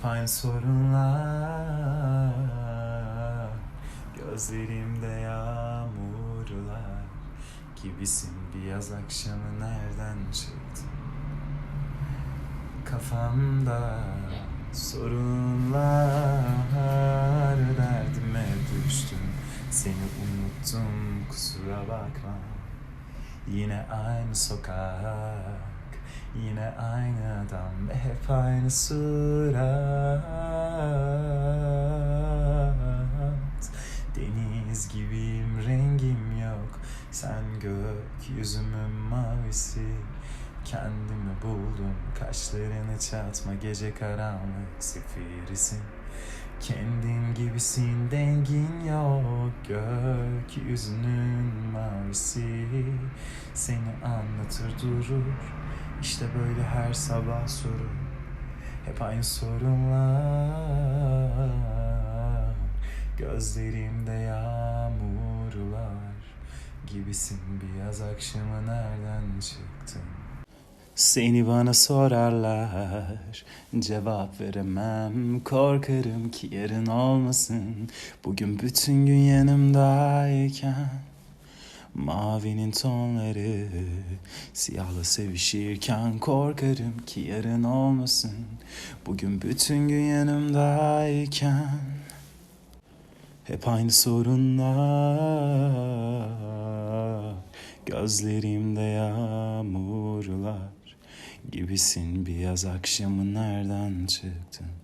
Hep aynı sorunlar. Gözlerimde yağmurlar Gibisin. Bir yaz akşamı nereden çıktın Kafamda sorunlar Derdime düştüm. Seni unuttum kusura bakma. Yine aynı sokak Yine aynı adam hep aynı surat. Deniz gibiyim rengim yok. Sen gökyüzümün mavisi. Kendimi buldum kaşlarını çatma. Gece karanlık zifirisin Kendin gibisin dengin yok. Gökyüzünün mavisi. Seni anlatır durur İşte böyle her sabah soru Hep aynı sorunlar. Gözlerimde yağmurlar. Gibisin bir yaz akşamı nereden çıktın? Seni bana sorarlar. Cevap veremem. Korkarım ki yarın olmasın. Bugün bütün gün yanımdayken Mavinin tonları Siyahla sevişirken Korkarım ki yarın olmasın. Bugün bütün gün yanımdayken hep aynı sorunlar. Gözlerimde yağmurlar Gibisin bir yaz akşamı nereden çıktın